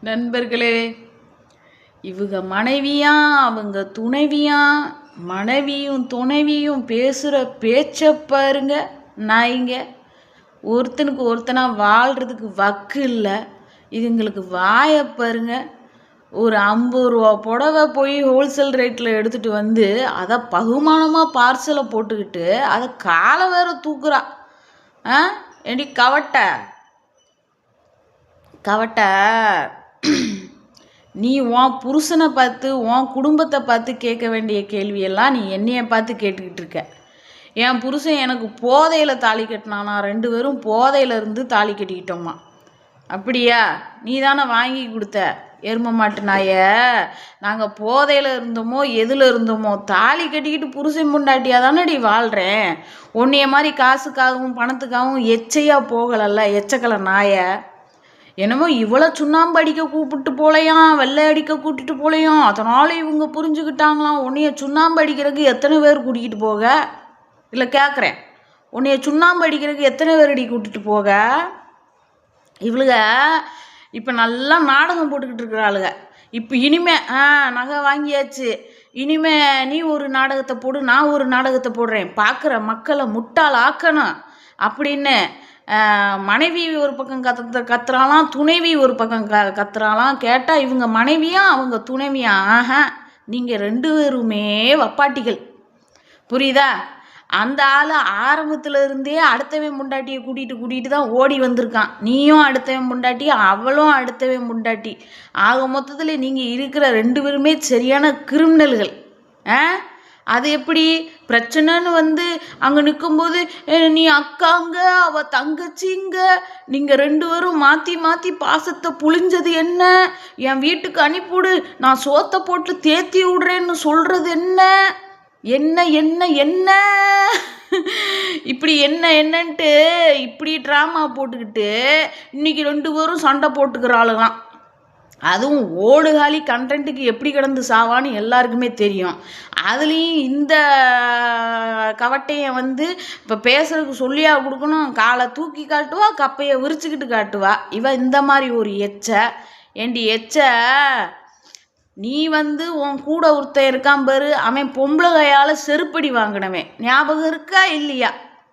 நண்பர்களே இவங்க மனைவியா அவங்க துணைவியா மனைவியும் துணைவியும் பேசுகிற பேச்சை பாருங்க நாய்ங்க. ஒருத்தனுக்கு ஒருத்தனாக வாழ்கிறதுக்கு வக்கு இல்லை. இதுங்களுக்கு வாயை பாருங்க. ஒரு ஐம்பது ரூபா புடவை போய் ஹோல்சேல் ரேட்டில் எடுத்துகிட்டு வந்து அதை பகுமானமாக பார்சலை போட்டுக்கிட்டு அதை காலை வேற தூக்குறா. ஆ? ஏண்டி கவட்டை? கவட்ட? நீ உன் புருஷனை பார்த்து உன் குடும்பத்தை பார்த்து கேட்க வேண்டிய கேள்வியெல்லாம் நீ என்னைய பார்த்து கேட்டுக்கிட்டு இருக்க. என் புருஷன் எனக்கு போதையில் தாலி கட்டினானா ரெண்டு பேரும் போதையில் இருந்து தாலி கட்டிக்கிட்டோமா? அப்படியா? நீ தானே வாங்கி கொடுத்த எரும மாட்டு நாய. நாங்கள் போதையில் இருந்தோமோ எதில் இருந்தோமோ தாலி கட்டிக்கிட்டு புருஷன் பொண்டாட்டியாக தானடி வாழ்கிறேன் உன்னைய மாதிரி காசுக்காகவும் பணத்துக்காகவும் எச்சையாக போகலல்ல எச்சக்கலை நாயை. என்னமோ இவ்வளோ சுண்ணாம்பு அடிக்க கூப்பிட்டு போலையாம் வெள்ளை அடிக்க கூட்டிட்டு போலையாம் அதனால இவங்க புரிஞ்சுக்கிட்டாங்களாம். உன்னைய சுண்ணாம்பு அடிக்கிறதுக்கு எத்தனை பேர் கூட்டிகிட்டு போக? இல்லை கேட்குறேன் உன்னைய சுண்ணாம்பு அடிக்கிறதுக்கு எத்தனை பேர் அடி கூட்டிட்டு போக? இவளுக இப்போ நல்லா நாடகம் போட்டுக்கிட்டு இருக்கிறாளுக இப்போ இனிமே ஆ நகை வாங்கியாச்சு. இனிமே நீ ஒரு நாடகத்தை போடு நான் ஒரு நாடகத்தை போடுறேன். பார்க்குற மக்களை முட்டால் ஆக்கணும். அப்படின்னு மனைவி ஒரு பக்கம் கத்து கத்துறாலாம் துணைவி ஒரு பக்கம் க கத்துறாலாம் கேட்டால் இவங்க மனைவியா அவங்க துணைவியா? ஆக நீங்கள் ரெண்டு பேருமே வப்பாட்டிகள். புரியுதா? அந்த ஆள் ஆரம்பத்தில் இருந்தே அடுத்தவன் முண்டாட்டியை கூட்டிகிட்டு கூட்டிகிட்டு தான் ஓடி வந்திருக்கான். நீயும் அடுத்தவன் முண்டாட்டி அவளும் அடுத்தவன் முண்டாட்டி. ஆக மொத்தத்தில் நீங்கள் இருக்கிற ரெண்டு பேருமே சரியான கிரிமினல்கள் ஆ? அது எப்படி? பிரச்சனைன்னு வந்து அங்கே நிற்கும்போது நீ அக்காங்க அவ தங்கச்சிங்க. நீங்கள் ரெண்டு பேரும் மாற்றி மாற்றி பாசத்தை புழிஞ்சது என்ன? என் வீட்டுக்கு அனுப்பிவிடு. நான் சோத்தை போட்டு தேத்தி விடுறேன்னு சொல்கிறது என்ன? என்ன என்ன என்ன? இப்படி என்ன என்னன்ட்டு இப்படி ட்ராமா போட்டுக்கிட்டு இன்னைக்கு ரெண்டு பேரும் சண்டை போட்டுக்கிறாளுங்களாம் அதுவும் ஓடுகாலி கண்டென்ட்டுக்கு எப்படி கிடந்து சாவான்னு எல்லாருக்குமே தெரியும். அதுலேயும் இந்த கவட்டையை வந்து இப்போ பேசுறதுக்கு சொல்லியா கொடுக்கணும். காலை தூக்கி காட்டுவா கப்பையை விரிச்சுக்கிட்டு காட்டுவா. இவ இந்த மாதிரி ஒரு எச்ச. ஏண்டி எச்ச? நீ வந்து உன் கூட ஒருத்தன் இருக்கான் பாரு. அவன் பொம்பளை கையால் செருப்படி வாங்கினவன். ஞாபகம் இருக்கா இல்லையா?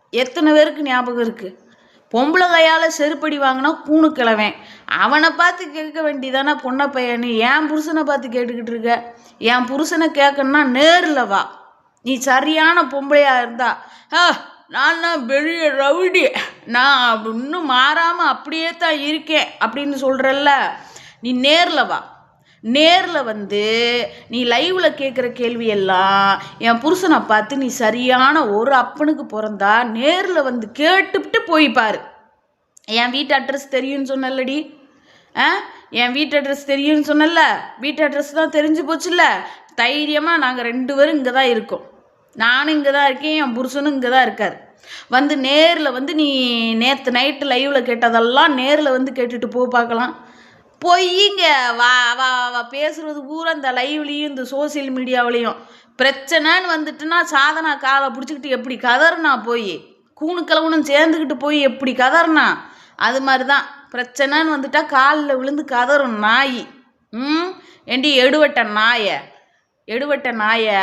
எத்தனை பேருக்கு ஞாபகம் இருக்குது பொம்பளை கையால் செருப்படி வாங்கினா கூணு கிழவன். அவனை பார்த்து கேட்க வேண்டியதானே பொண்ணை பையனு? என் புருஷனை பார்த்து கேட்டுக்கிட்டு இருக்க. என் புருஷனை கேட்கணுன்னா நேரில் வா. நீ சரியான பொம்பளையாக இருந்தா. ஆ நான் தான் பெரிய ரவுடி. நான் இன்னும் மாறாமல் அப்படியே தான் இருக்கேன் அப்படின்னு சொல்கிறல்ல நீ நேரில் வா. நேரில் வந்து நீ லைவில் கேட்குற கேள்வியெல்லாம் என் புருஷனை பார்த்து நீ சரியான ஒரு அப்பனுக்கு பிறந்தா நேரில் வந்து கேட்டுவிட்டு போய் என் வீட்டு அட்ரஸ் தெரியும்னு சொன்னல்லடி. ஆ? என் வீட்டு அட்ரஸ் தெரியும்னு சொன்னல வீட்டு அட்ரஸ் தான் தெரிஞ்சு போச்சுல்ல? தைரியமாக நாங்கள் ரெண்டு பேரும் இங்கே தான் இருக்கோம். நானும் இங்கே தான் இருக்கேன் என் புருஷனும் இங்கே தான் இருக்கார். வந்து நேரில் வந்து நீ நேற்று நைட்டு லைவில் கேட்டதெல்லாம் நேரில் வந்து கேட்டுட்டு போ பார்க்கலாம். பொய்ங்க. வா வா வா பேசுகிறது பூரா இந்த லைவ்லேயும் இந்த சோசியல் மீடியாவிலையும். பிரச்சனைன்னு வந்துட்டுனா சாதனா காலை பிடிச்சிக்கிட்டு எப்படி கதறுனா போய்? கூணு கிழவனும் சேர்ந்துக்கிட்டு போய் எப்படி கதறுனா? அது மாதிரி தான் பிரச்சனைன்னு வந்துட்டா காலில் விழுந்து கதறும் நாய். ம்? ஏண்டி எடுவட்ட நாயை? எடுவட்ட நாயை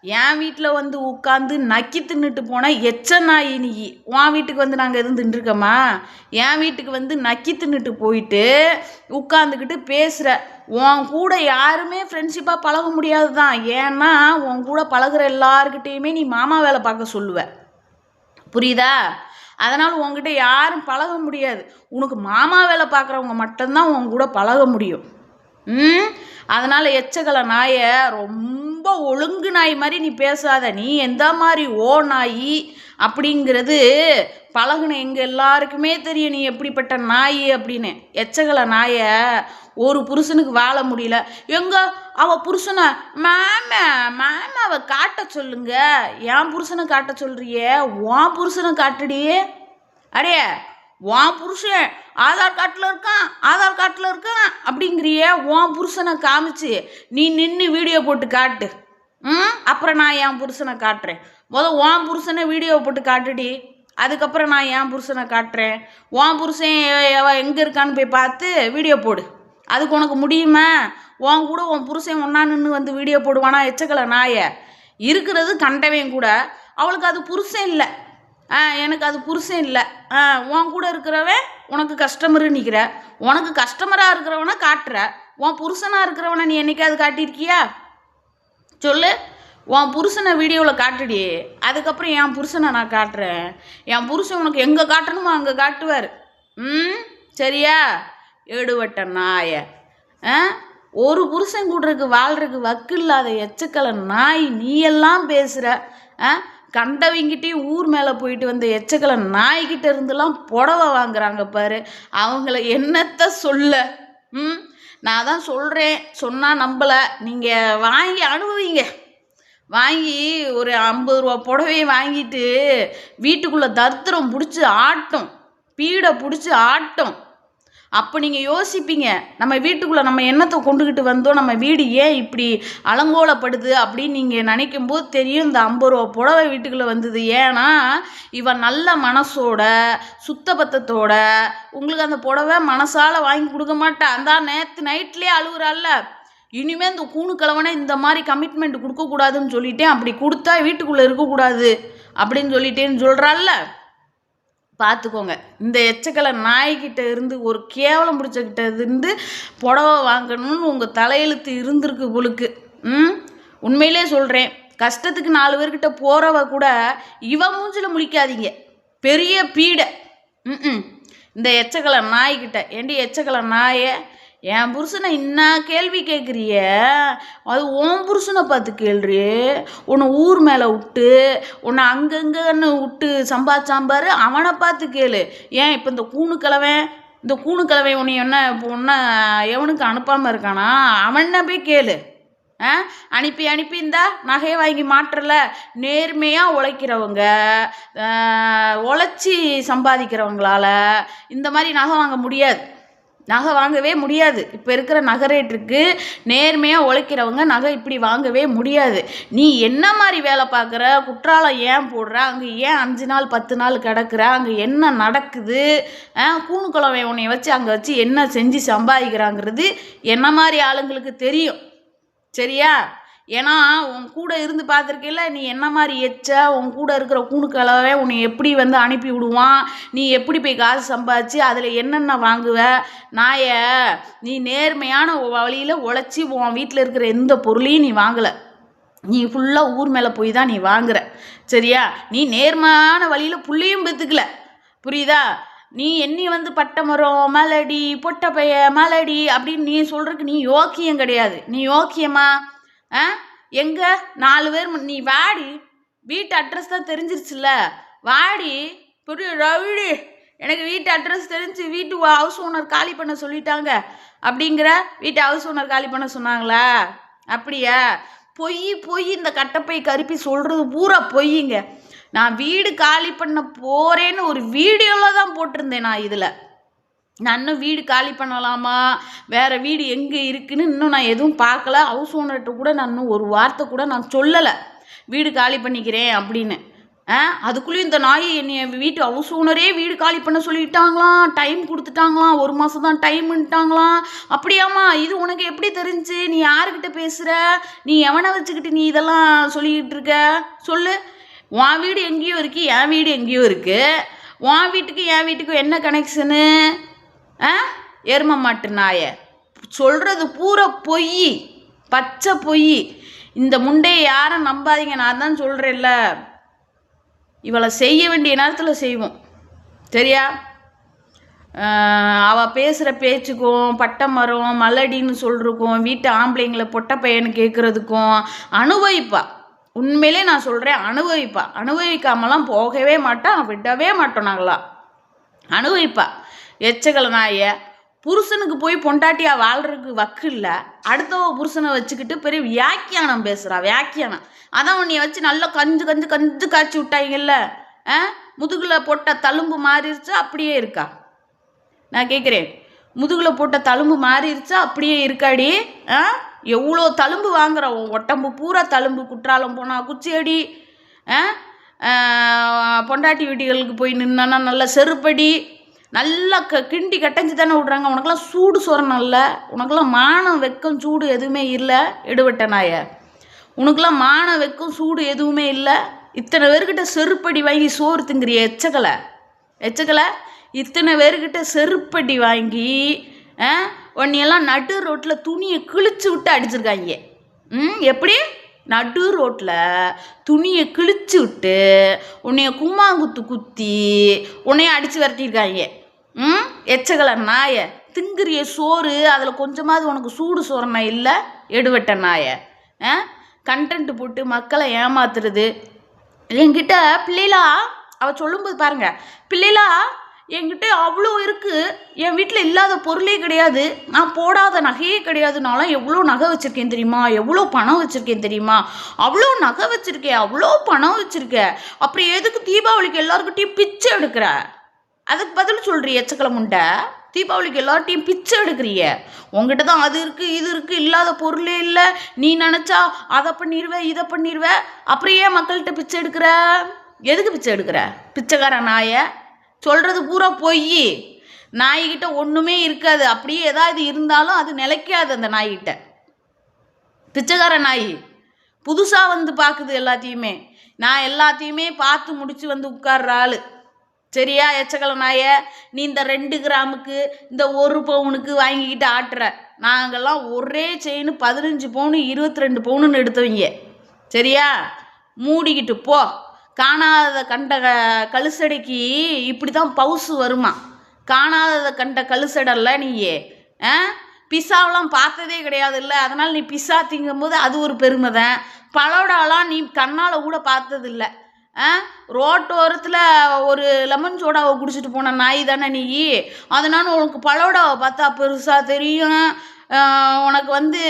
என் வீட்டில் வந்து உட்காந்து நக்கி தின்னுட்டு போனால் எச்ச நாய் நீ. உன் வீட்டுக்கு வந்து நாங்கள் எதுவும் தின்றுருக்கோமா? என் வீட்டுக்கு வந்து நக்கி தின்னுட்டு போயிட்டு உட்காந்துக்கிட்டு பேசுகிற உன் கூட யாருமே ஃப்ரெண்ட்ஷிப்பாக பழக முடியாது தான் ஏன்னா உன் கூட பழகுற எல்லாருக்கிட்டேயுமே நீ மாமா வேலை பார்க்க சொல்லுவ. புரியுதா? அதனால் உங்ககிட்ட யாரும் பழக முடியாது. உனக்கு மாமா வேலை பார்க்குறவங்க மட்டும்தான் உன் கூட பழக முடியும். ம்? அதனால் எச்சகல நாயை ரொம்ப ஒழுங்கு நாய் மாதிரி நீ பேசாத. நீ எந்த மாதிரி ஓ நாய் அப்படிங்கிறது பழகுன எங்கள் எல்லாருக்குமே தெரியும். நீ எப்படிப்பட்ட நாய் அப்படின்னு. எச்சகல நாயை ஒரு புருஷனுக்கு வாழ முடியல. எங்க அவ புருஷனை மேம மேம அவ காட்ட சொல்லுங்க. என் புருஷனை காட்ட சொல்கிறியே உன் புருஷனை காட்டுடி. அடே உன் புருஷன் ஆதார் கார்டில் இருக்கான் ஆதார் கார்டில் இருக்கான் அப்படிங்கிறியே உன் புருஷனை காமிச்சு நீ நின்று வீடியோ போட்டு காட்டு. ம்? அப்புறம் நான் என் புருஷனை காட்டுறேன். முதல் உன் புருஷனை வீடியோ போட்டு காட்டுடி. அதுக்கப்புறம் நான் என் புருஷனை காட்டுறேன். உன் புருஷன் எங்கே இருக்கான்னு போய் பார்த்து வீடியோ போடு. அதுக்கு உனக்கு முடியுமா? உன் கூட உன் புருஷன் ஒன்றா நின்று வந்து வீடியோ போடுவானா எச்சக்கலை நாய? இருக்கிறது கண்டவன் கூட. அவளுக்கு அது புருஷன் இல்லை. எனக்கு அது புருஷன் இல்லை. ஆ உன் கூட இருக்கிறவன் உனக்கு கஸ்டமரு நிற்கிற உனக்கு கஸ்டமராக இருக்கிறவனை காட்டுற. உன் புருஷனாக இருக்கிறவனை நீ என்னைக்காவது காட்டியிருக்கியா? சொல்லு. உன் புருஷனை வீடியோவில் காட்டுடி. அதுக்கப்புறம் என் புருஷனை நான் காட்டுறேன். என் புருஷன் உனக்கு எங்கே காட்டணுமோ அங்கே காட்டுவார். ம் சரியா? ஏடுவட்ட நாய. ஆ ஒரு புருஷன் கூடுறதுக்கு வாழ்கிறதுக்கு வக்கு இல்லாத எச்சக்கலை நாய் நீ எல்லாம் பேசுகிற ஆ கண்டவங்கிட்டையும் ஊர் மேலே போயிட்டு வந்த எச்சக்கலை நாய்கிட்ட இருந்தெல்லாம் புடவை வாங்குறாங்க பாரு. அவங்கள என்னத்த சொல்ல? ம்? நான் தான் சொல்கிறேன் சொன்னால் நம்பலை. நீங்கள் வாங்கி அனுபவிங்க. வாங்கி ஒரு ஐம்பது ரூபா புடவையை வாங்கிட்டு வீட்டுக்குள்ளே தத்திரம் பிடிச்சி ஆட்டும். பீடை பிடிச்சி ஆட்டும். அப்போ நீங்கள் யோசிப்பீங்க நம்ம வீட்டுக்குள்ளே நம்ம எண்ணத்தை கொண்டுக்கிட்டு வந்தோம் நம்ம வீடு ஏன் இப்படி அலங்கோலப்படுது அப்படின்னு நீங்கள் நினைக்கும் போது தெரியும் இந்த ஐம்பது ரூபா புடவை வீட்டுக்குள்ளே வந்தது. ஏன்னா இவன் நல்ல மனசோட சுத்தபத்தத்தோட உங்களுக்கு அந்த புடவை மனசால் வாங்கி கொடுக்க மாட்டேன். அந்த நேற்று நைட்லேயே அழுகுறாள்ல. இனிமேல் இந்த கூணு கிழவனை இந்த மாதிரி கமிட்மெண்ட் கொடுக்கக்கூடாதுன்னு சொல்லிட்டேன். அப்படி கொடுத்தா வீட்டுக்குள்ளே இருக்கக்கூடாது அப்படின்னு சொல்லிட்டேன்னு சொல்கிறாள்ல பார்த்துக்கோங்க இந்த எச்சக்கலை நாய்கிட்ட இருந்து ஒரு கேவலம் பிடிச்சக்கிட்ட இருந்து புடவை வாங்கணும்னு உங்கள் தலையெழுத்து இருந்திருக்கு உங்களுக்கு ம்? உண்மையிலே சொல்கிறேன் கஷ்டத்துக்கு நாலு பேர்கிட்ட போகிறவ கூட இவ மூஞ்சில் முழிக்காதீங்க. பெரிய பீடை. ம் இந்த எச்சக்கலை நாய்கிட்ட. ஏண்டி எச்சக்கலை நாயை என் புருஷனை என்ன கேள்வி கேட்குறிய அது உன் புருஷனை பார்த்து கேள்றி. உன்னை ஊர் மேலே விட்டு உன்னை அங்கங்கன்னு விட்டு சம்பாதிச்சாம்பாரு அவனை பார்த்து கேளு. ஏன் இப்போ இந்த கூணு கிழவன் இந்த கூணு கிழவை உன்னை என்ன இப்போ ஒன்றை எவனுக்கு அனுப்பாமல் இருக்கானா? அவனை போய் கேளு. ஆ? அனுப்பி அனுப்பி இந்தா நகையை வாங்கி மாற்றல. நேர்மையாக உழைக்கிறவங்க உழைச்சி சம்பாதிக்கிறவங்களால இந்த மாதிரி நகை வாங்க முடியாது. நகை வாங்கவே முடியாது. இப்போ இருக்கிற நகை ரேட்டுக்கு நேர்மையாக உழைக்கிறவங்க நகை இப்படி வாங்கவே முடியாது. நீ என்ன மாதிரி வேலை பார்க்குற? குற்றாலம் ஏன் போடுற? அங்கே ஏன் அஞ்சு நாள் பத்து நாள் கிடக்குற? அங்கே என்ன நடக்குது? கூணுக்குழவை உன்னை வச்சு அங்கே வச்சு என்ன செஞ்சு சம்பாதிக்கிறாங்கிறது என்ன மாதிரி ஆளுங்களுக்கு தெரியும். சரியா? ஏன்னா உன் கூட இருந்து பார்த்துருக்கல நீ என்ன மாதிரி எச்ச உன் கூட இருக்கிற கூணுக்களவே உன்னை எப்படி வந்து அனுப்பி விடுவான்? நீ எப்படி போய் காசு சம்பாதிச்சு அதில் என்னென்ன வாங்குவ? நாய நீ நேர்மையான வழியில் உழைச்சி உன் வீட்டில் இருக்கிற எந்த பொருளையும் நீ வாங்கலை. நீ ஃபுல்லாக ஊர் மேலே போய் தான் நீ வாங்குற. சரியா? நீ நேர்மையான வழியில் புள்ளையும் பெற்றுக்கல புரியுதா? நீ என்னி வந்து பட்டை மரம் மலடி பொட்டை பைய மலடி அப்படின்னு நீ சொல்கிறதுக்கு நீ யோக்கியம் கிடையாது. நீ யோக்கியமா? ஆ? எங்க? நாலு பேர் நீ வாடி. வீட்டு அட்ரஸ் தான் தெரிஞ்சிருச்சுல்ல. வாடி. புரியு ரவிடி. எனக்கு வீட்டு அட்ரஸ் தெரிஞ்சு வீட்டு ஹவுஸ் ஓனர் காலி பண்ண சொல்லிட்டாங்க. அப்படிங்கிற வீட்டு ஹவுஸ் ஓனர் காலி பண்ண சொன்னாங்களா? அப்படியா? பொய் பொய் இந்த கட்டப்பை கருப்பி சொல்கிறது பூரா பொய்யுங்க நான் வீடு காலி பண்ண போகிறேன்னு ஒரு வீடியோவில் தான் போட்டிருந்தேன் நான் இதில். நான் இன்னும் வீடு காலி பண்ணலாமா? வேறு வீடு எங்கே இருக்குதுன்னு இன்னும் நான் எதுவும் பார்க்கல. ஹவுஸ் ஓனர்கிட்ட கூட நான் இன்னும் ஒரு வார்த்தை கூட நான் சொல்லலை. வீடு காலி பண்ணிக்கிறேன் அப்படின்னு. ஆ? அதுக்குள்ளேயும் இந்த நாய் என்னை வீட்டு ஹவுஸ் ஓனரே வீடு காலி பண்ண சொல்லிட்டாங்களாம். டைம் கொடுத்துட்டாங்களாம். ஒரு மாதம் தான் டைம்ன்ட்டாங்களாம் அப்படியாம்மா இது உனக்கு எப்படி தெரிஞ்சு? நீ யாருக்கிட்ட பேசுகிற நீ எவனை வச்சுக்கிட்டு நீ இதெல்லாம் சொல்லிக்கிட்டு இருக்க? சொல்லு. உன் வீடு எங்கேயோ இருக்குது என் வீடு எங்கேயோ இருக்குது உன் வீட்டுக்கு என் வீட்டுக்கும் என்ன கனெக்ஷனு ஆ? எரும மாட்டு நாய. சொல்கிறது பூரா பொய் பச்சை பொய். இந்த முண்டையை யாரும் நம்பாதீங்க. நான் தான் சொல்கிறேன்ல இவளை செய்ய வேண்டிய நேரத்தில் செய்வோம். சரியா? அவள் பேசுகிற பேச்சுக்கும் பட்டை மரம் மலடின்னு சொல்கிறக்கும் வீட்டு ஆம்பளைங்களை பொட்டை பையனு கேட்குறதுக்கும் அனுபவிப்பா. உண்மையிலே நான் சொல்கிறேன் அனுபவிப்பா. அனுபவிக்காமலாம் போகவே மாட்டான் விடவே மாட்டோம் நாங்களாம். அனுபவிப்பா. எச்சகலனாய புருஷனுக்கு போய் பொண்டாட்டியா வாழ்றதுக்கு வக்கு இல்லை. அடுத்தவ புருஷனை வச்சுக்கிட்டு பெரிய வியாக்கியானம் பேசுகிறா வியாக்கியானம். அதான் உன்னைய வச்சு நல்லா கஞ்சு கஞ்சு கஞ்சு காய்ச்சி விட்டாங்கல்ல ஆ? முதுகில் போட்ட தழும்பு மாறிடுச்சு அப்படியே இருக்கா? நான் கேட்குறேன் முதுகில் போட்ட தழும்பு மாறிடுச்சா அப்படியே இருக்காடி. ஆ? எவ்வளோ தழும்பு வாங்குற உடம்பு பூரா தழும்பு குற்றாலம் போனால் குச்சியடி. பொண்டாட்டி வீட்டுகளுக்கு போய் நின்னா நல்ல செருப்படி. நல்லா க கிண்டி கட்டஞ்சி தானே விட்றாங்க. உனக்கெல்லாம் சூடு சொரணம் இல்லை. உனக்கெல்லாம் மானம் வெக்கம் சூடு எதுவுமே இல்லை. எடுவட்ட நாய. உனக்கெல்லாம் மானம் வெக்கம் சூடு எதுவுமே இல்லை. இத்தனை பேர்கிட்ட செருப்படி வாங்கி சோறு திங்கிறிய எச்சக்கலை? எச்சக்கலை? இத்தனை பேர்கிட்ட செருப்படி வாங்கி ஆ, உன்னையெல்லாம் நடு ரோட்டில் துணியை கிழிச்சு விட்டு அடிச்சிருக்காங்க ம் எப்படி? நடு ரோட்டில் துணியை கிழிச்சு விட்டு உன்னைய கும்மாங்குத்து குத்தி உன்னைய அடித்து விரட்டியிருக்காங்க ம்? எச்சகல நாய. திங்கிறிய சோறு அதில் கொஞ்சமாவது உனக்கு சூடு சோறுனா இல்லை? எடுவட்ட நாய. ஆ? கண்டென்ட் போட்டு மக்களை ஏமாத்துறது. என்கிட்ட பிள்ளைலா அவள் சொல்லும்போது பாருங்க. பிள்ளைலா என்கிட்ட அவ்வளோ இருக்குது என் வீட்டில் இல்லாத பொருளே கிடையாது. நான் போடாத நகையே கிடையாது. எவ்வளோ நகை வச்சுருக்கேன் தெரியுமா? எவ்வளோ பணம் வச்சுருக்கேன் தெரியுமா? அவ்வளோ நகை வச்சுருக்கேன் அவ்வளோ பணம் வச்சுருக்கேன் அப்புறம் எதுக்கு தீபாவளிக்கு எல்லாருக்கிட்டையும் பிச்சை எடுக்கிற? அதுக்கு பதில் சொல்கிறிய எச்சக்கலை முண்டை. தீபாவளிக்கு எல்லார்ட்டையும் பிச்சை எடுக்கிறிய. உங்ககிட்ட தான் அது இருக்குது இது இருக்குது இல்லாத பொருளே இல்லை. நீ நினச்சா அதை பண்ணிடுவேன் இதை பண்ணிடுவ அப்புறம் ஏன் மக்கள்கிட்ட பிச்சை எடுக்கிற? எதுக்கு பிச்சை எடுக்கிற? பிச்சைக்கார நாயை. சொல்கிறது பூரா பொய். நாய்கிட்ட ஒன்றுமே இருக்காது. அப்படியே ஏதாவது இருந்தாலும் அது நிலைக்காது அந்த நாய்கிட்ட. பிச்சைக்கார நாய். புதுசாக வந்து பார்க்குது எல்லாத்தையுமே. நான் எல்லாத்தையுமே பார்த்து முடிச்சு வந்து உட்கார்ற ஆள். சரியா எச்சக்கலை நாய நீ இந்த ரெண்டு கிராமுக்கு இந்த ஒரு பவுனுக்கு வாங்கிக்கிட்டு ஆட்டுற. நாங்கள்லாம் ஒரே செயின் பதினஞ்சு பவுனு இருபத்தி ரெண்டு பவுனுன்னு எடுத்தவங்க. சரியா? மூடிக்கிட்டு போ. காணாத கண்ட கழுசடைக்கு இப்படி தான் பவுசு வருமா? காணாதத கண்ட கழுசடல்ல நீயே. ஆ? பிசாவெலாம் பார்த்ததே கிடையாது இல்லை அதனால் நீ பிசா திங்கும்போது அது ஒரு பெருமை தான் பலோடாலாம் நீ கண்ணால் கூட பார்த்ததில்ல. ரோட்டோரத்தில் ஒரு லெமன் சோடாவை குடிச்சிட்டு போன நாய் தானே நீ? அதனால் உனக்கு பலோடாவை பார்த்தா பெருசாக தெரியும். உனக்கு வந்து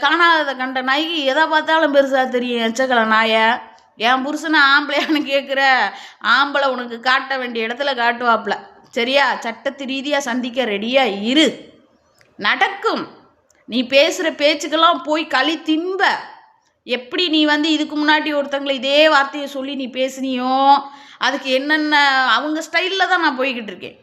காணாததை கண்ட நாய்க்கு எதை பார்த்தாலும் பெருசாக தெரியும் எச்சக்கலை நாயை? என் புருஷனை ஆம்பளையான்னு கேட்குற ஆம்பளை உனக்கு காட்ட வேண்டிய இடத்துல காட்டுவாப்புல. சரியா? சட்டத்து ரீதியாக சந்திக்க ரெடியாக இரு. நடக்கும். நீ பேசுகிற பேச்சுக்கெல்லாம் போய் களி திம்ப எப்படி நீ வந்து இதுக்கு முன்னாடி ஒருத்தங்களை இதே வார்த்தையை சொல்லி நீ பேசுனியோ? அதுக்கு என்னென்ன அவங்க ஸ்டைலில் தான் நான் போய்கிட்டு இருக்கேன்.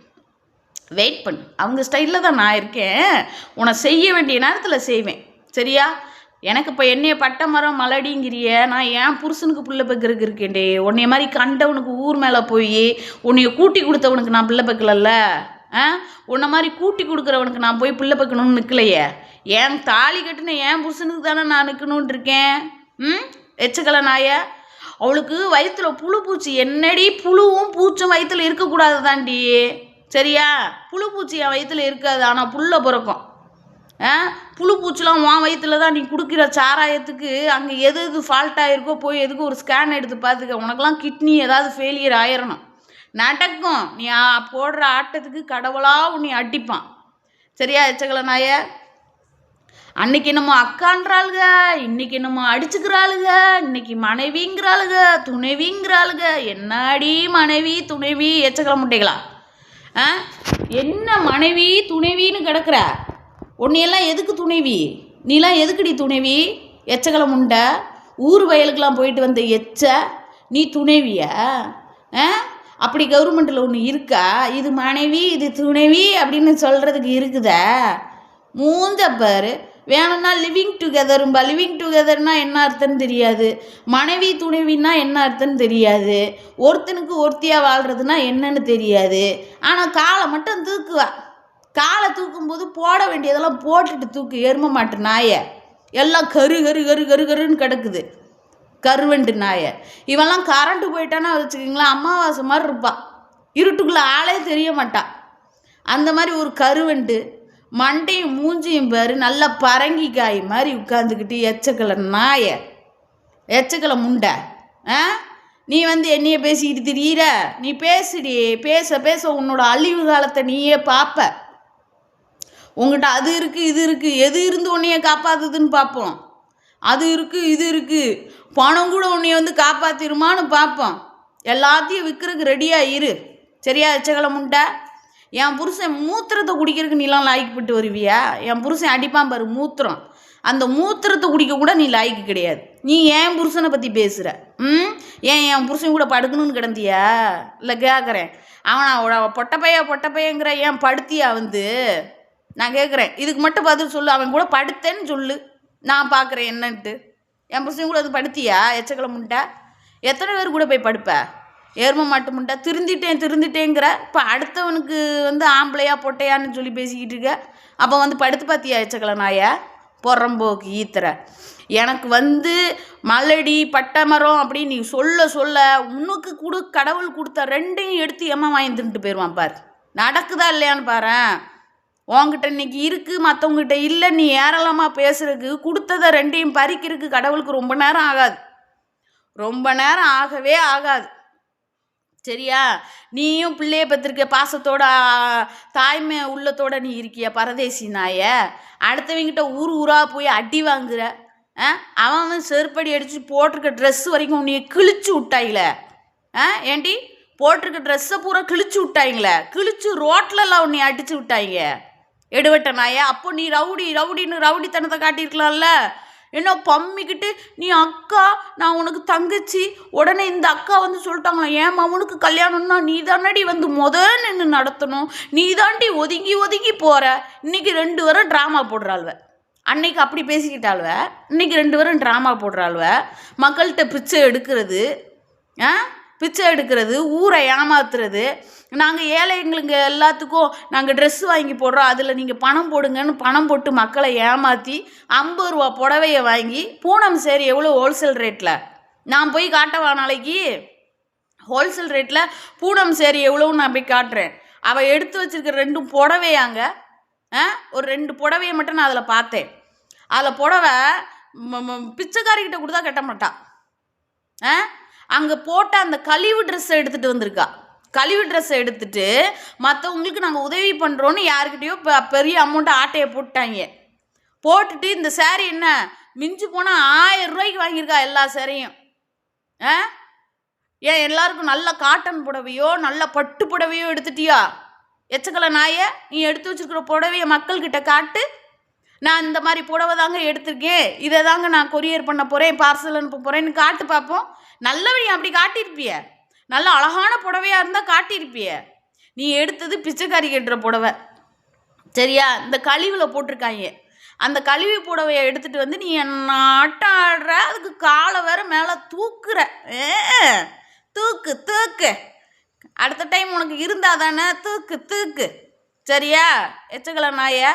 வெயிட் பண்ணு. அவங்க ஸ்டைலில் தான் நான் இருக்கேன். உன்னை செய்ய வேண்டிய நேரத்தில் செய்வேன். சரியா? எனக்கு இப்போ என்னைய பட்டை மரம் மலடிங்கிறிய. நான் ஏன் புருஷனுக்கு பிள்ளை பெக்கிறதுக்கு இருக்கேன்டே? உன்னைய மாதிரி கண்டவனுக்கு ஊர் மேலே போய் உன்னைய கூட்டி கொடுத்தவனுக்கு நான் பிள்ளை பெக்கலல்ல? ஆ? உன்னை மாதிரி கூட்டி கொடுக்குறவனுக்கு நான் போய் பிள்ளை பெக்கணும்னு நிற்கலையே என் தாலி கட்டின என் புருஷனுக்கு தானே நான் நிற்கணும்னு இருக்கேன்? ம்? எச்சக்கலை நாய. அவளுக்கு வயிற்றுல புழு பூச்சி. என்னடி புழுவும் பூச்சும் வயிற்றுல இருக்கக்கூடாது தாண்டி. சரியா? புழு பூச்சி என் வயிற்றுல இருக்காது. ஆனால் புல்ல பிறக்கும். ஆ? புழு பூச்சிலாம் உன் வயிற்றுல தான் நீ கொடுக்குற சாராயத்துக்கு அங்கே எது எது ஃபால்ட் ஆகிருக்கோ போய் எதுக்கு ஒரு ஸ்கேன் எடுத்து பார்த்துக்க உனக்கெலாம் கிட்னி ஏதாவது ஃபெயிலியர் ஆயிடணும் நடக்கும். நீ போடுற ஆட்டத்துக்கு கடவுளாக உன்னை அடிப்பான். சரியா எச்சக்கலை நாய? அன்னைக்கு என்னமோ அக்கான்றாளுக இன்னைக்கு என்னமோ அடிச்சுக்கிறாளுக இன்னைக்கு மனைவிங்கிறாளுக துணைவிங்கிறாளுக. என்னடி மனைவி துணைவி எச்சக்கல முட்டைகளா? ஆ? என்ன மனைவி துணைவின்னு கிடக்குற? உன்னையெல்லாம் எதுக்கு துணைவி? நீலாம் எதுக்குடி துணைவி? எச்சக்கலை முண்டை? ஊர் வயலுக்கெல்லாம் போயிட்டு வந்த எச்ச நீ துணைவிய? ஆ? அப்படி கவர்மெண்ட்டில் ஒன்று இருக்கா? இது மனைவி இது துணைவி அப்படின்னு சொல்கிறதுக்கு இருக்குதா? மூஞ்ச பாரு. வேணும்னா லிவிங் டுகெதரும்பா லிவிங் டுகெதர்னா என்ன அர்த்தம்னு தெரியாது. மனைவி துணைவின்னா என்ன அர்த்தம்னு தெரியாது. ஒருத்தனுக்கு ஒருத்தியாக வாழ்கிறதுனா என்னன்னு தெரியாது. ஆனால் காலை மட்டும் தூக்குவா. காலை தூக்கும்போது போட வேண்டியதெல்லாம் போட்டுட்டு தூக்கு. எரும மாட்டு நாயை. எல்லாம் கரு கரு கரு கரு கருன்னு கிடக்குது. கருவண்டு நாயை. இவெல்லாம் கரண்ட்டு போயிட்டானா வச்சுக்கிங்களேன் அமாவாசை மாதிரி இருப்பாள் இருட்டுக்குள்ளே ஆளே தெரிய மாட்டான் அந்த மாதிரி ஒரு கருவண்டு மண்டையும் மூஞ்சியும் பேர் நல்லா பரங்கிக்காய் மாதிரி உட்காந்துக்கிட்டு எச்சக்கலை நாய. எச்சக்கலை முண்டை. ஆ? நீ வந்து என்னைய பேசிக்கிட்டு திரியிற? நீ பேசுடி பேச பேச உன்னோட அழிவு காலத்தை நீயே பார்ப்ப உங்ககிட்ட அது இருக்குது இது இருக்குது எது இருந்து உன்னைய காப்பாத்துதுன்னு பார்ப்போம் அது இருக்குது இது இருக்குது பணம் கூட உன்னைய வந்து காப்பாற்றிருமான்னு பார்ப்போம் எல்லாத்தையும் விற்கிறதுக்கு ரெடியாக இரு. சரியா எச்சக்கலை முண்டை? என் புருஷன் மூத்திரத்தை குடிக்கிறதுக்கு நீலாம் லாய்க்கப்பட்டு வருவியா? என் புருஷன் அடிப்பான் பாரு மூத்திரம். அந்த மூத்திரத்தை குடிக்க கூட நீ லாய்க்கு கிடையாது. நீ ஏன் புருஷனை பற்றி பேசுகிற ம்? ஏன் என் புருஷன் கூட படுக்கணும்னு கிடந்தியா? இல்லை கேட்குறேன் அவன் பொட்டப்பையா பொட்டப்பையங்கிற ஏன் படுத்தியா வந்து? நான் கேட்குறேன் இதுக்கு மட்டும் பதில் சொல்லு. அவன் கூட படுத்தேன்னு சொல்லு. நான் பார்க்குறேன் என்னன்ட்டு. என் புருஷன் கூட அது படுத்தியா? எச்சக்கலை முண்டை? எத்தனை பேர் கூட போய் படுப்பேன் எரும மாட்டு முண்டை திருந்திட்டேன் திருந்திட்டேங்கிற. இப்போ அடுத்தவனுக்கு வந்து ஆம்பளையா பொட்டையான்னு சொல்லி பேசிக்கிட்டு இருக்க. அப்போ வந்து படுத்து பார்த்தியா எச்சக்கலை நாய? பொறம்போக்கு ஈத்துற. எனக்கு வந்து மலடி பட்டமரம் அப்படின்னு நீ சொல்ல சொல்ல உனக்கு கொடு கடவுள் கொடுத்த ரெண்டையும் எடுத்து எம்மா வாங்கி தின்ட்டு போயிடுவான் பாரு. நடக்குதா இல்லையான்னு பாரேன். உன்கிட்ட இன்னைக்கு இருக்கு மற்றவங்ககிட்ட இல்லை. நீ ஏராளமாக பேசுறதுக்கு கொடுத்ததை ரெண்டையும் பறிக்கிறதுக்கு கடவுளுக்கு ரொம்ப நேரம் ஆகாது. ரொம்ப நேரம் ஆகவே ஆகாது. சரியா? நீயும் பிள்ளைய பத்திருக்க பாசத்தோட தாய்மை உள்ளத்தோட நீ இருக்கிய பரதேசி நாய? அடுத்தவங்கிட்ட ஊர் ஊரா போய் அடி வாங்குற. ஆ? அவன் அவன் செருப்படி அடித்து போட்டிருக்க ட்ரெஸ் வரைக்கும் உன்னைய கிழிச்சு விட்டாயில. ஆ ஏண்டி? போட்டிருக்க ட்ரெஸ்ஸை பூரா கிழிச்சு விட்டாங்களே கிழிச்சு ரோட்லலாம் உன்னை அடிச்சு விட்டாங்க எடுவட்ட நாயே அப்போ நீ ரவுடி ரவுடின்னு ரவுடித்தனத்தை காட்டியிருக்கலாம்ல. என்ன பம்மிக்கிட்டு நீ அக்கா நான் உனக்கு தங்கச்சி. உடனே இந்த அக்கா வந்து சொல்லிட்டாங்களா ஏன் மவனுக்கு கல்யாணம்னா நீ தானடி வந்து முத நின்று நடத்தணும். நீ தாண்டி ஒதுங்கி ஒதுங்கி போகிற இன்னைக்கு ரெண்டு பேரும் ட்ராமா போடுறாள்வ. அன்னைக்கு அப்படி பேசிக்கிட்டாள்வ. இன்னைக்கு ரெண்டு பேரும் ட்ராமா போடுறாள்வ. மக்கள்கிட்ட பிச்சை எடுக்கிறது ஆ? பிச்சை எடுக்கிறது ஊரை ஏமாத்துறது. நாங்கள் ஏழைங்களுக்கு எல்லாத்துக்கும் நாங்கள் ட்ரெஸ் வாங்கி போடுறோம். அதில் நீங்கள் பணம் போடுங்கன்னு பணம் போட்டு மக்களை ஏமாற்றி ஐம்பது ரூபா புடவையை வாங்கி பூனம் சேரி எவ்வளோ ஹோல்சேல் ரேட்டில் நான் போய் காட்டவா நாளைக்கு? ஹோல்சேல் ரேட்டில் பூனம் சேரி எவ்வளோன்னு நான் போய் காட்டுறேன். அவள் எடுத்து வச்சுருக்கிற ரெண்டும் புடவையாங்க ஆ ஒரு ரெண்டு புடவையை மட்டும் நான் அதில் பார்த்தேன். அதில் புடவை பிச்சைக்காரிக்கிட்ட கொடுத்தா கட்ட மாட்டான் ஆ அங்கே போட்ட அந்த கழிவு ட்ரெஸ்ஸை எடுத்துகிட்டு வந்திருக்கா. கழிவு ட்ரெஸ்ஸை எடுத்துட்டு மற்றவங்களுக்கு நாங்கள் உதவி பண்ணுறோன்னு யாருக்கிட்டேயோ இப்போ பெரிய அமௌண்ட்டை ஆட்டையை போட்டாங்க. போட்டுட்டு இந்த சேரீ என்ன? மிஞ்சி போனால் ஆயிரம் ரூபாய்க்கு வாங்கியிருக்கா எல்லா சேரையும் ஆ? ஏன் எல்லாருக்கும் நல்ல காட்டன் புடவையோ நல்ல பட்டு புடவையோ எடுத்துட்டியா? எச்சக்கலை நாய நீ எடுத்து வச்சிருக்கிற புடவைய மக்கள்கிட்ட காட்டு நான் இந்த மாதிரி புடவை தாங்க எடுத்திருக்கேன். இதை தாங்க நான் கொரியர் பண்ண போகிறேன் பார்சல் அனுப்ப போகிறேன்னு காட்டு பார்ப்போம் நல்லவழி அப்படி காட்டியிருப்பிய. நல்ல அழகான புடவையாக இருந்தால் காட்டியிருப்பிய. நீ எடுத்தது பிச்சைக்காரி கட்டுற புடவை. சரியா? இந்த கழிவில் போட்டிருக்காங்க அந்த கழிவு புடவையை எடுத்துட்டு வந்து நீ என்ன ஆட்டம் ஆடுற அதுக்கு காலை வேற மேலே தூக்குற. ஏ தூக்கு தூக்கு. அடுத்த டைம் உனக்கு இருந்தால் தானே? தூக்கு தூக்கு. சரியா? எச்சகல நாயை.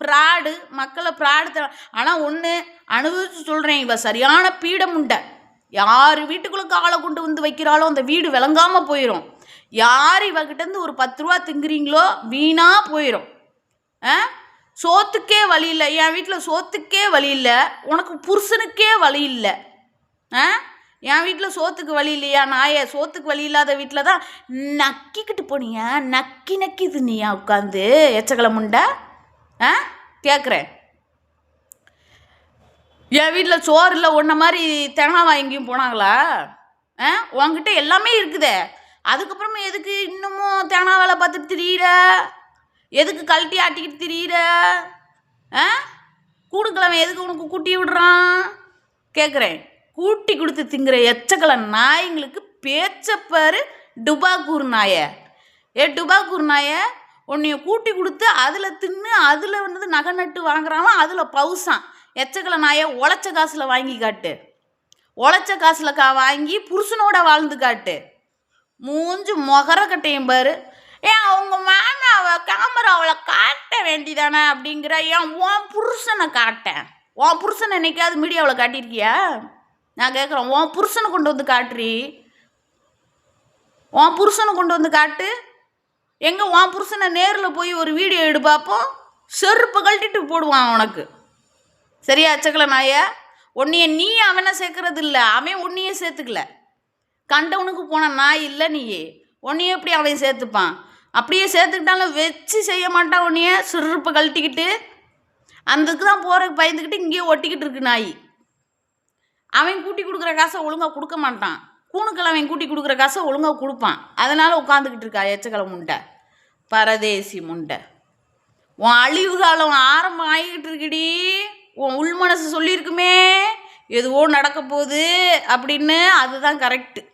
ப்ராடு மக்களை ப்ராடு ஆனால் ஒன்று அனுபவிச்சு சொல்கிறேன் இவள் சரியான பீடம் உண்டை யார் வீட்டுக்குள்ளே காலை கொண்டு வந்து வைக்கிறாளோ அந்த வீடு விளங்காமல் போயிடும் யார் இவகிட்டேருந்து ஒரு பத்து ரூபா திங்குறீங்களோ வீணாக போயிடும் ஆ? சோத்துக்கே வழி இல்லை. என் வீட்டில் சோத்துக்கே வழி இல்லை. உனக்கு புருஷனுக்கே வழி இல்லை. ஆ? என் வீட்டில் சோத்துக்கு வழி இல்லையா? நாயே சோத்துக்கு வழி இல்லாத வீட்டில் தான் நக்கிக்கிட்டு போனியா? நக்கி நக்கி தின்னியா உட்காந்து எச்சக்கலை முண்டை? ஆ? கேட்குறேன் என் வீட்டில் சோறு இல்லை ஒன்றை மாதிரி தேங்காய் எங்கேயும் போனாங்களா? ஆ? உங்ககிட்ட எல்லாமே இருக்குதே. அதுக்கப்புறமா எதுக்கு இன்னமும் தேனா வேலை பார்த்துட்டு திரியிற? எதுக்கு கழட்டி ஆட்டிக்கிட்டு திரியிற? ஆ? கூடுக்கிழமை எதுக்கு உனக்கு கூட்டி விடுறான்? கேட்குறேன் கூட்டி கொடுத்து திங்கிற எச்சக்கலை நாய்ங்களுக்கு பேச்சப்பாரு டுபாக்கூர் நாய. ஏ டுபாக்கூர் நாயை உன்னைய கூட்டி கொடுத்து அதில் தின்னு அதில் வந்து நகை நட்டு வாங்குறான் அதில் பவுசான். எச்சக்கலை நாயை உழைச்ச காசில் வாங்கி காட்டு. உழைச்ச காசில் கா வாங்கி புருஷனோட வாழ்ந்து காட்டு. மூஞ்சு மொகர கட்டையும் பாரு. ஏன் அவங்க மாமாவை கேமராவில் காட்ட வேண்டிதானே அப்படிங்கிற ஏன் உன் புருஷனை காட்டேன். உன் புருஷனை என்னைக்காவது மீடியாவில் காட்டியிருக்கியா? நான் கேட்குறேன் உன் புருஷனை கொண்டு வந்து காட்டுறி. உன் புருஷனை கொண்டு வந்து காட்டு. எங்கே உன் புருஷனை நேரில் போய் ஒரு வீடியோ எடு பார்ப்போம் செருப்பு கழட்டிட்டு போடுவான் உனக்கு. சரியா அச்சக்கல நாய? உன்னைய நீ அவனை சேர்க்கறது இல்லை அவன் உன்னையே சேர்த்துக்கல. கண்டவனுக்கு போன நாய் இல்லை நீயே. உன்னையே எப்படி அவன் சேர்த்துப்பான்? அப்படியே சேர்த்துக்கிட்டாலும் வச்சு செய்ய மாட்டான் உன்னைய? சிறுப்பு கழட்டிக்கிட்டு. அந்தக்கு தான் போகிற பயந்துக்கிட்டு இங்கேயே ஒட்டிக்கிட்டு இருக்கு நாய். அவன் கூட்டி கொடுக்குற காசை ஒழுங்காக கொடுக்க மாட்டான். கூணுக்கள் கூட்டி கொடுக்குற காசை ஒழுங்காக கொடுப்பான். அதனால் உட்காந்துக்கிட்டு இருக்கா எச்சக்கலை முண்டை. பரதேசி முண்டை. உன் அழிவு காலம் ஆரம்பம் ஆகிக்கிட்டு இருக்குடி. உன் உள் மனசு சொல்லியிருக்குமே. எதுவோ நடக்க போகுது அப்படின்னு அதுதான் கரெக்டு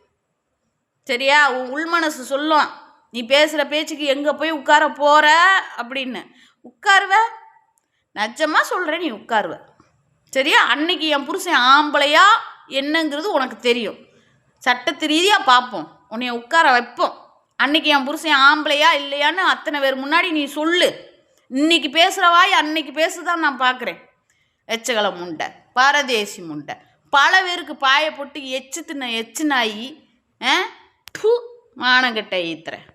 சரியா? உன் உள் மனசு சொல்லும். நீ பேசுகிற பேச்சுக்கு எங்கே போய் உட்கார போகிற அப்படின்னு. உட்காருவ. நிஜமாக சொல்கிறேன் நீ உட்காருவ. சரியா? அன்னைக்கு என் புருஷன் ஆம்பளையா என்னங்கிறது உனக்கு தெரியும். சட்டத்து ரீதியாக பார்ப்போம் உன்னைய உட்கார வைப்போம். அன்னைக்கு என் புருஷன் ஆம்பளையா இல்லையான்னு அத்தனை பேர் முன்னாடி நீ சொல்லு. இன்னைக்கு பேசுகிற வாய் அன்னைக்கு பேசுதான் நான் பார்க்குறேன் எச்சகல முண்டை பாரதேசி முண்டை. பல பேருக்கு பாய போட்டு எச்சு தின்ன எச்சு நாயி ஆ மானங்கிட்ட ஈத்துறேன்.